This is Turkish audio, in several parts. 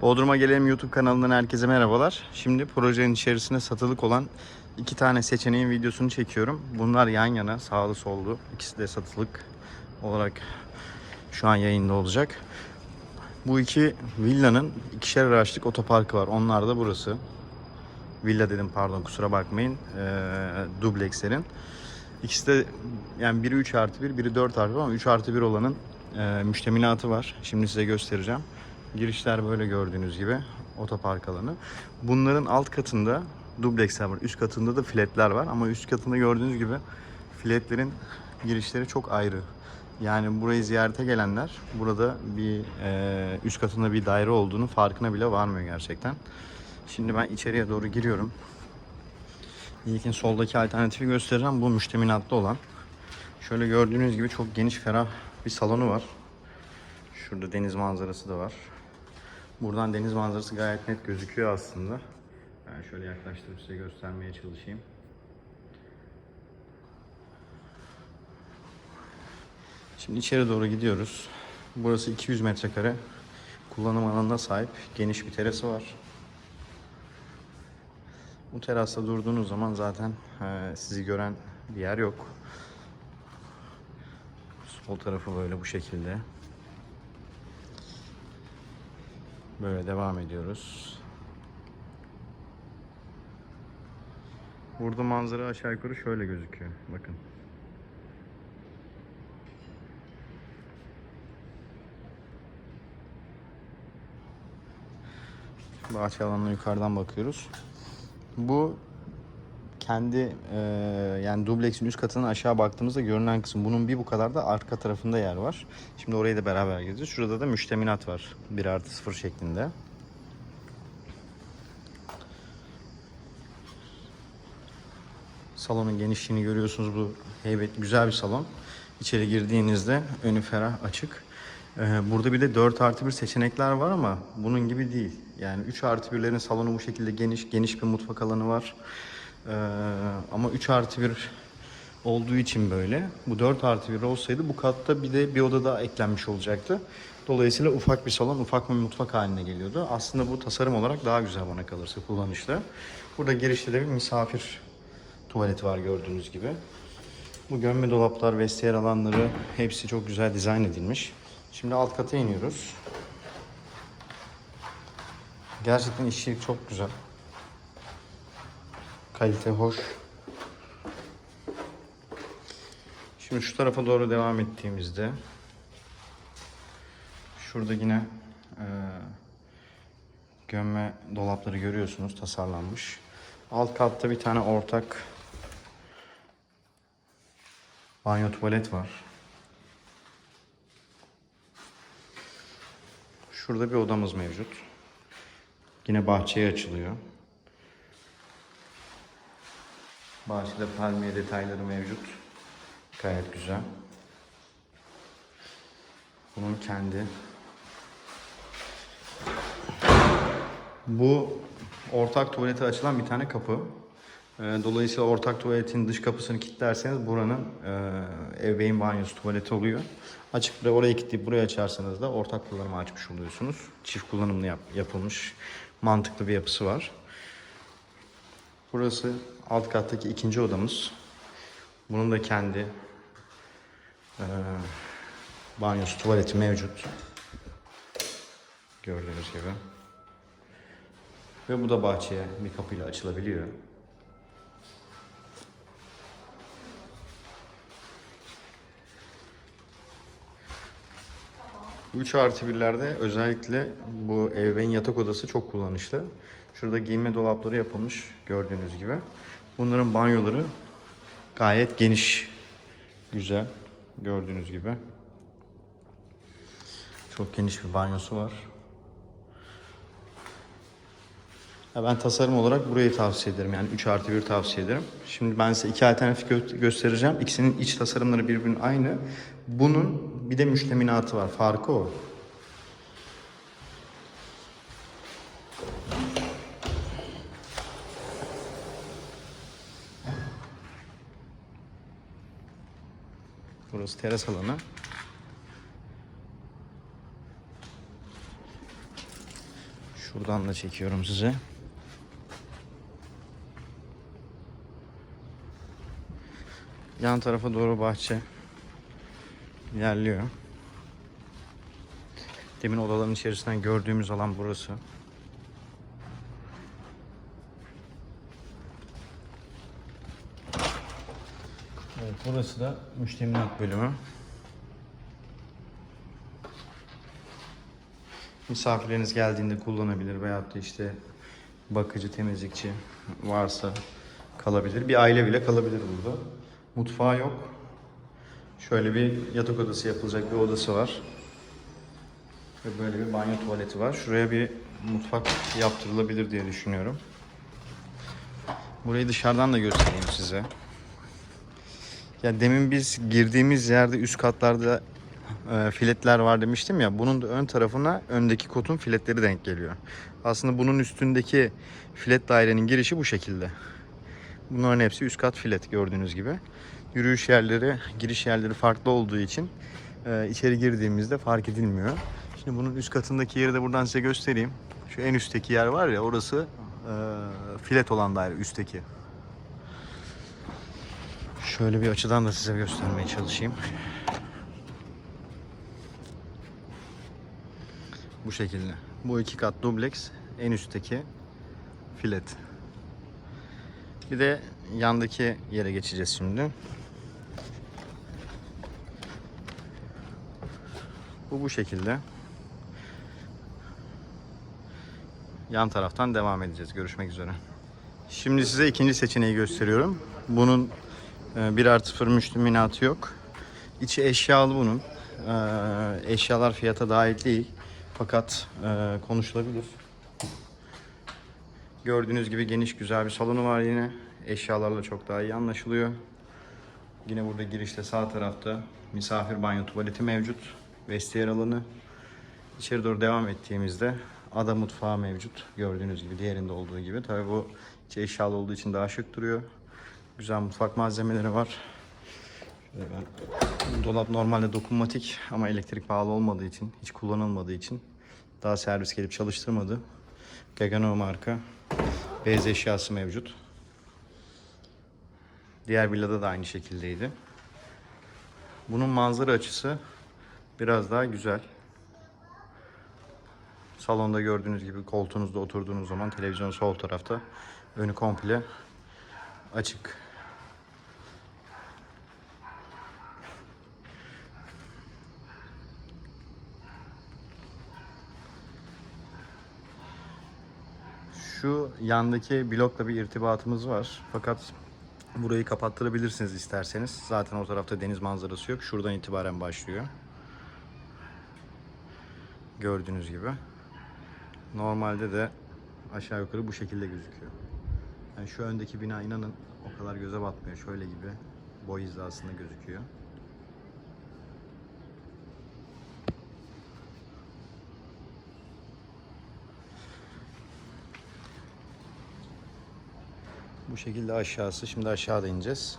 Bodrum'a Gelelim YouTube kanalından herkese merhabalar. Şimdi projenin içerisinde satılık olan iki tane seçeneğin videosunu çekiyorum. Bunlar yan yana, sağlı sollu. İkisi de satılık olarak şu an yayında olacak. Bu iki villanın ikişer araçlık otoparkı var. Onlar da burası. Villa dedim pardon kusura bakmayın. Ee, dublekslerin. İkisi de yani biri 3 artı 1, biri 4 artı 1 ama 3 artı 1 olanın e, müştemilatı var. Şimdi size göstereceğim. Girişler böyle gördüğünüz gibi otopark alanı. Bunların alt katında dubleksler var. Üst katında da flatler var ama üst katında gördüğünüz gibi flatlerin girişleri çok ayrı. Yani burayı ziyarete gelenler burada bir e, üst katında bir daire olduğunu farkına bile varmıyor gerçekten. Şimdi ben içeriye doğru giriyorum. İlkin soldaki alternatifi göstereceğim. Bu müştemilatlı olan. Şöyle gördüğünüz gibi çok geniş ferah bir salonu var. Şurada deniz manzarası da var. Buradan deniz manzarası gayet net gözüküyor aslında. Ben şöyle yaklaştırıp size göstermeye çalışayım. Şimdi içeri doğru gidiyoruz. Burası 200 metrekare. Kullanım alanına sahip geniş bir terası var. Bu terasta durduğunuz zaman zaten e, sizi gören bir yer yok. Sol tarafı böyle bu şekilde. Böyle devam ediyoruz. Burada manzara aşağı yukarı şöyle gözüküyor. Bakın. Bahçe alanına yukarıdan bakıyoruz. Bu kendi e, yani dubleksin üst katının aşağı baktığımızda görünen kısım. Bunun bir bu kadar da arka tarafında yer var. Şimdi orayı da beraber gezeceğiz. Şurada da müşteminat var. 1 artı 0 şeklinde. Salonun genişliğini görüyorsunuz. Bu heybet güzel bir salon. İçeri girdiğinizde önü ferah açık. Burada bir de 4 artı 1 seçenekler var ama bunun gibi değil. Yani 3 artı 1'lerin salonu bu şekilde geniş, geniş bir mutfak alanı var. Ee, ama 3 artı 1 olduğu için böyle. Bu 4 artı 1 olsaydı bu katta bir de bir oda daha eklenmiş olacaktı. Dolayısıyla ufak bir salon, ufak bir mutfak haline geliyordu. Aslında bu tasarım olarak daha güzel bana kalırsa kullanışlı. Burada girişte de bir misafir tuvaleti var gördüğünüz gibi. Bu gömme dolaplar, vestiyer alanları hepsi çok güzel dizayn edilmiş. Şimdi alt kata iniyoruz. Gerçekten işçilik çok güzel. Kalite hoş. Şimdi şu tarafa doğru devam ettiğimizde şurada yine e, gömme dolapları görüyorsunuz tasarlanmış. Alt katta bir tane ortak banyo tuvalet var. Şurada bir odamız mevcut. Yine bahçeye açılıyor. Bahçede palmiye detayları mevcut. Gayet güzel. Bunun kendi. Bu ortak tuvalete açılan bir tane kapı. Ee, Dolayısıyla ortak tuvaletin dış kapısını kilitlerseniz buranın e, ebeveyn banyosu tuvaleti oluyor. Açık ve orayı kilitleyip burayı açarsanız da ortak kullanıma açmış oluyorsunuz. Çift kullanımlı yap- yapılmış mantıklı bir yapısı var. Burası alt kattaki ikinci odamız. Bunun da kendi e, banyosu, tuvaleti mevcut. Gördüğünüz gibi. Ve bu da bahçeye bir kapıyla açılabiliyor. 3 artı birlerde özellikle bu ebeveyn yatak odası çok kullanışlı. Şurada giyinme dolapları yapılmış gördüğünüz gibi. Bunların banyoları gayet geniş. Güzel. Gördüğünüz gibi. Çok geniş bir banyosu var. Ya ben tasarım olarak burayı tavsiye ederim. Yani 3 artı 1 tavsiye ederim. Şimdi ben size iki alternatif gö- göstereceğim. İkisinin iç tasarımları birbirinin aynı. Bunun bir de müşteminatı var. Farkı o. Burası teras alanı. Şuradan da çekiyorum size. Yan tarafa doğru bahçe ilerliyor. Demin odaların içerisinden gördüğümüz alan burası. Evet, burası da müştemilat bölümü. Misafirleriniz geldiğinde kullanabilir veyahut da işte bakıcı, temizlikçi varsa kalabilir. Bir aile bile kalabilir burada. Mutfağı yok. Şöyle bir yatak odası yapılacak bir odası var. Ve böyle bir banyo tuvaleti var. Şuraya bir mutfak yaptırılabilir diye düşünüyorum. Burayı dışarıdan da göstereyim size. Ya demin biz girdiğimiz yerde üst katlarda e, filetler var demiştim ya. Bunun da ön tarafına öndeki kotun filetleri denk geliyor. Aslında bunun üstündeki filet dairenin girişi bu şekilde. Bunların hepsi üst kat filet gördüğünüz gibi. Yürüyüş yerleri, giriş yerleri farklı olduğu için e, içeri girdiğimizde fark edilmiyor. Şimdi bunun üst katındaki yeri de buradan size göstereyim. Şu en üstteki yer var ya orası e, filet olan daire üstteki. Şöyle bir açıdan da size göstermeye çalışayım. Bu şekilde. Bu iki kat dubleks en üstteki filet. Bir de yandaki yere geçeceğiz şimdi. Bu bu şekilde. Yan taraftan devam edeceğiz. Görüşmek üzere. Şimdi size ikinci seçeneği gösteriyorum. Bunun 1 artı 0 müştemilatı yok. İçi eşyalı bunun. E, Eşyalar fiyata dahil değil. Fakat e, konuşulabilir. Gördüğünüz gibi geniş güzel bir salonu var yine. Eşyalarla çok daha iyi anlaşılıyor. Yine burada girişte sağ tarafta misafir banyo tuvaleti mevcut. Vestiyer alanı. İçeri doğru devam ettiğimizde ada mutfağı mevcut. Gördüğünüz gibi diğerinde olduğu gibi. Tabii bu eşyalı olduğu için daha şık duruyor. Güzel mutfak malzemeleri var. Ben dolap normalde dokunmatik ama elektrik bağlı olmadığı için, hiç kullanılmadığı için daha servis gelip çalıştırmadı. Gagano marka beyaz eşyası mevcut. Diğer villada da aynı şekildeydi. Bunun manzara açısı biraz daha güzel. Salonda gördüğünüz gibi koltuğunuzda oturduğunuz zaman televizyon sol tarafta. Önü komple açık. Şu yandaki blokla bir irtibatımız var. Fakat burayı kapattırabilirsiniz isterseniz. Zaten o tarafta deniz manzarası yok. Şuradan itibaren başlıyor. Gördüğünüz gibi. Normalde de aşağı yukarı bu şekilde gözüküyor. Yani şu öndeki bina inanın o kadar göze batmıyor. Şöyle gibi boy hizasında gözüküyor. Bu şekilde aşağısı. Şimdi aşağıda ineceğiz.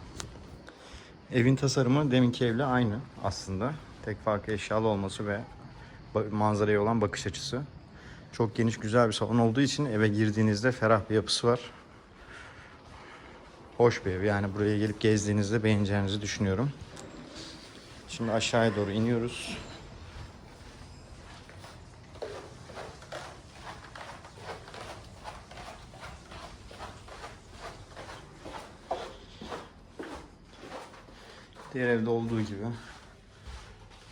Evin tasarımı deminki evle aynı aslında. Tek farkı eşyalı olması ve manzaraya olan bakış açısı. Çok geniş güzel bir salon olduğu için eve girdiğinizde ferah bir yapısı var. Hoş bir ev. Yani buraya gelip gezdiğinizde beğeneceğinizi düşünüyorum. Şimdi aşağıya doğru iniyoruz. Diğer evde olduğu gibi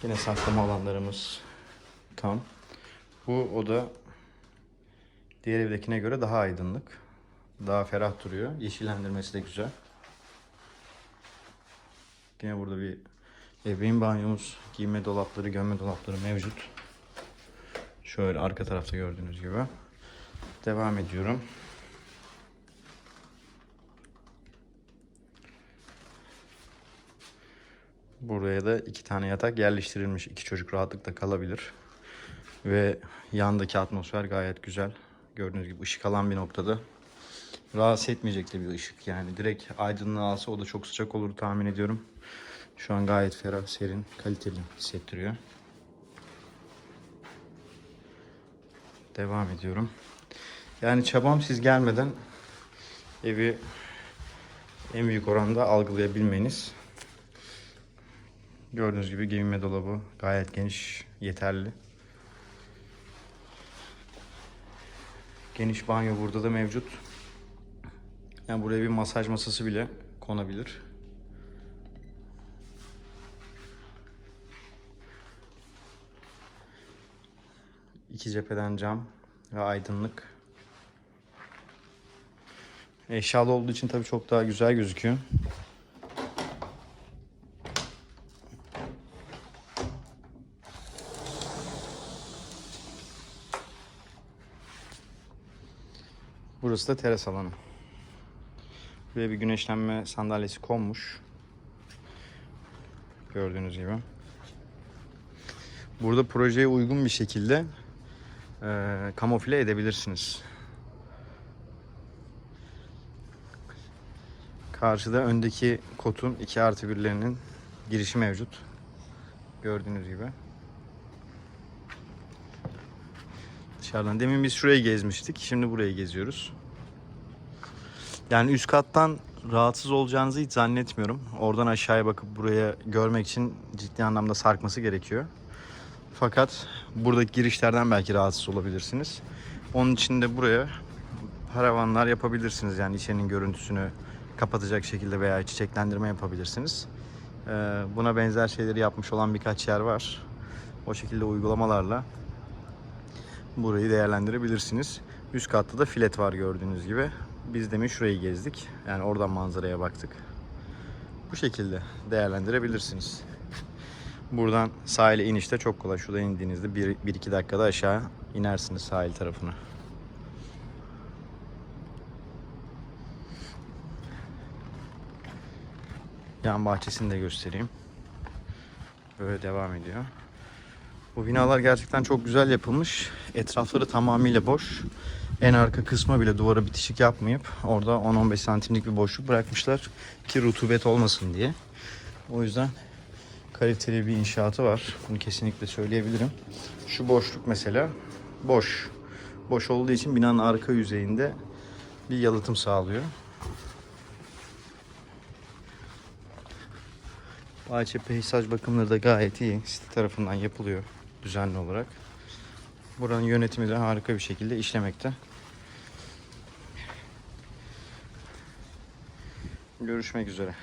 yine saklama alanlarımız tam. Bu oda diğer evdekine göre daha aydınlık. Daha ferah duruyor. Yeşillendirmesi de güzel. Yine burada bir ebeveyn banyomuz, giyme dolapları, gömme dolapları mevcut. Şöyle arka tarafta gördüğünüz gibi. Devam ediyorum. Buraya da iki tane yatak yerleştirilmiş. İki çocuk rahatlıkla kalabilir. Ve yandaki atmosfer gayet güzel. Gördüğünüz gibi ışık alan bir noktada. Rahatsız etmeyecek de bir ışık yani. Direkt aydınlığı alsa o da çok sıcak olur tahmin ediyorum. Şu an gayet ferah, serin, kaliteli hissettiriyor. devam ediyorum. Yani çabam siz gelmeden evi en büyük oranda algılayabilmeniz. Gördüğünüz gibi giyinme dolabı gayet geniş, yeterli. Geniş banyo burada da mevcut. Yani buraya bir masaj masası bile konabilir. İki cepheden cam ve aydınlık. Eşyalı olduğu için tabii çok daha güzel gözüküyor. Burası da teras alanı. Buraya bir güneşlenme sandalyesi konmuş. Gördüğünüz gibi. Burada projeye uygun bir şekilde e, kamufle edebilirsiniz. Karşıda öndeki kotun 2 artı birlerinin girişi mevcut. Gördüğünüz gibi. Dışarıdan. Demin biz şurayı gezmiştik. Şimdi burayı geziyoruz. Yani üst kattan rahatsız olacağınızı hiç zannetmiyorum. Oradan aşağıya bakıp buraya görmek için ciddi anlamda sarkması gerekiyor. Fakat buradaki girişlerden belki rahatsız olabilirsiniz. Onun için de buraya paravanlar yapabilirsiniz. Yani içerinin görüntüsünü kapatacak şekilde veya çiçeklendirme yapabilirsiniz. Ee, buna benzer şeyleri yapmış olan birkaç yer var. O şekilde uygulamalarla burayı değerlendirebilirsiniz. Üst katta da filet var gördüğünüz gibi. Biz demin şurayı gezdik. Yani oradan manzaraya baktık. Bu şekilde değerlendirebilirsiniz. Buradan sahile inişte çok kolay. Şurada indiğinizde 1-2 dakikada aşağı inersiniz sahil tarafına. Yan bahçesini de göstereyim. Böyle devam ediyor. Bu binalar gerçekten çok güzel yapılmış. Etrafları tamamıyla boş. En arka kısma bile duvara bitişik yapmayıp orada 10-15 santimlik bir boşluk bırakmışlar ki rutubet olmasın diye. O yüzden kaliteli bir inşaatı var. Bunu kesinlikle söyleyebilirim. Şu boşluk mesela boş. Boş olduğu için binanın arka yüzeyinde bir yalıtım sağlıyor. Bahçe peyzaj bakımları da gayet iyi. Site tarafından yapılıyor düzenli olarak. Buranın yönetimi de harika bir şekilde işlemekte. Görüşmek üzere.